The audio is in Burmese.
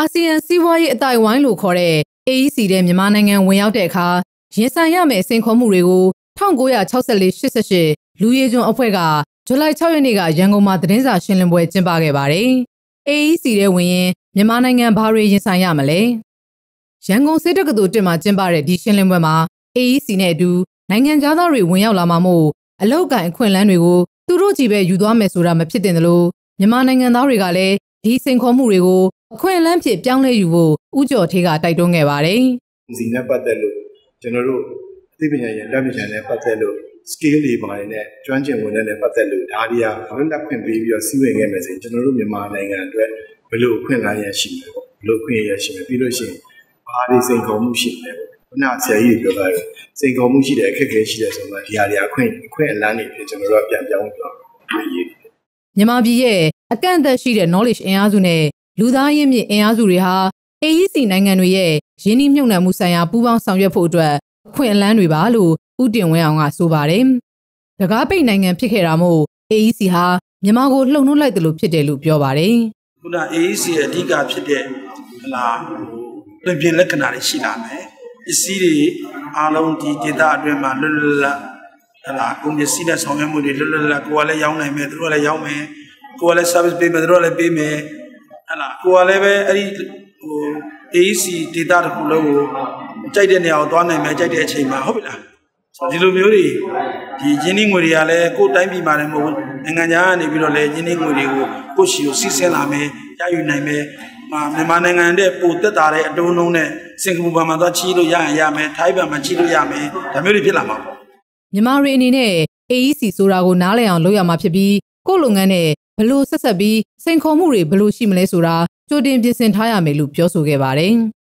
အာဆီယံစီးပွားရေးအတိုင်းဝိုင်းလို့ခေါ်တဲ့ AEC တဲ့မြန်မာနိုင်ငံဝင်ရောက်တဲ့အခါရင်ဆိုင်ရမယ့်စိန်ခေါ်မှုတွေကို1964-88လူရည်ကျွန်းအဖွဲ့ကဇူလိုင်6ရက်နေ့ကရန်ကုန်မှာသတင်းစာရှင်းလင်းပွဲကျင်းပခဲ့ပါတယ်။ AEC တဲ့ဝင်ရင်မြန်မာနိုင်ငံဘာတွေရင်ဆိုင်ရမလဲ။ရန်ကုန်စစ်တက္ကသိုလ်တင်မှာကျင်းပတဲ့ဒီရှင်းလင်းပွဲမှာ AEC နဲ့အတူနိုင်ငံသားတွေဝင်ရောက်လာမှာမို့အလောက်ကန်အခွင့်အလမ်းတွေကိုသူတို့ကြည့်ပဲယူသွားမယ်ဆိုတာမဖြစ်တင်တယ်လို့မြန်မာနိုင်ငံသားတွေကလည်းဒီစိန်ခေါ်မှုတွေကို အခွင့်အလမ်းဖြစ်ပြောင်းလဲယူဖို့ဥကြော်ထေးကတိုက်တွန်းခဲ့ပါတယ်။ဒီနဲ့ပတ်သက်လို့ကျွန်တော်တို့အသိပညာရေးလက်ပညာနဲ့ပတ်သက်လို့ scale တွေပါတယ်နဲ့ကျွမ်းကျင်ဝင်တဲ့နဲ့ပတ်သက်လို့ဒါတွေကဘယ်လက်ခွင့်ပေးပြီးတော့စီးဝင်ခဲ့မယ်ဆိုရင်ကျွန်တော်တို့မြန်မာနိုင်ငံအတွက်ဘယ်လိုအခွင့်အလမ်းရရှိမလဲပေါ့ဘယ်လိုအခွင့်အရေးရှိမလဲပြီးလို့ရှိရင်ဘာတွေစိန်ခေါ်မှုရှိမလဲပေါ့ခုနဆရာကြီးပြောတာစိန်ခေါ်မှုရှိတယ်အခက်အခဲရှိတယ်ဆိုတော့ဒီဟာတွေအခွင့်အခွင့်အလမ်းတွေဖြစ်ကျွန်တော်တို့ကပြန်ပြောင်းပြီးတော့ရေးမြန်မာပြည်ရဲ့အကန့်အသတ်ရှိတဲ့ knowledge အင်အားစုနဲ့ လူသားရင်းမြစ်အင်အားစုတွေဟာ AEC နိုင်ငံတွေရဲ့ရင်းနှီးမြှုပ်နှံမှုဆိုင်ရာပူးပေါင်းဆောင်ရွက်ဖို့အတွက်အခွင့်အလမ်းတွေပါလို့ဦးတင်ဝင်းအောင်ကဆိုပါတယ်။တကားပိတ်နိုင်ငံဖြစ်ခဲ့တာမို့ AEC ဟာမြန်မာကိုလှုံ့နှုတ်လိုက်တယ်လို့ဖြစ်တယ်လို့ပြောပါတယ်။ခုန AEC ရဲ့အဓိကဖြစ်တဲ့ဟလာပြင်ပြင်လက္ခဏာတွေရှိလာမယ်။ပစ္စည်းတွေအားလုံးဒီဒေသအတွင်းမှာလွတ်လွတ်လပ်ဟလာကုန်ပစ္စည်းနဲ့ဆောင်ရွက်မှုတွေလွတ်လွတ်လပ်ကိုယ်ကလည်းရောင်းနိုင်မယ်သူတို့ကလည်းရောင်းမယ်ကိုယ်ကလည်း service ပေးမယ်သူတို့ကလည်းပေးမယ် ဟလာကိုယ်ကလည်းပဲအဲ့ဒီဟို AEC data တခုလုံးကိုကြိုက်တဲ့နေရာကိုသွားနိုင်မယ်ကြိုက်တဲ့အချိန်မှာဟုတ်ပြီလားဒီလိုမျိုးတွေဒီရင်းနှီးငွေတွေကလည်းကိုယ်တိုင်းပြည်မှာလည်းမဟုတ်နိုင်ငံခြားကနေပြီးတော့လည်းရင်းနှီးငွေတွေကိုကိုယ့်ရှိကိုစီးဆင်းလာမယ်ရယူနိုင်မယ်မြန်မာနိုင်ငံတဲ့ပိုတက်တာတဲ့အတုံးလုံးနဲ့စင်ကာပူဘဏ်မှာသွားချီးလို့ရရင်ရမယ်ထိုင်းဘဏ်မှာချီးလို့ရမယ်ဒါမျိုးတွေဖြစ်လာမှာပေါ့မြန်မာတွေအနေနဲ့ AEC ဆိုတာကိုနားလည်အောင်လုပ်ရမှာဖြစ်ပြီး ကိုယ့်လုပ်ငန်းနဲ့ဘလို့ဆက်ဆက်ပြီးစိန်ခေါ်မှုတွေဘလို့ရှိမလဲဆိုတာကြိုတင်ပြင်ဆင်ထားရမယ်လို့ပြောဆိုခဲ့ပါတယ်။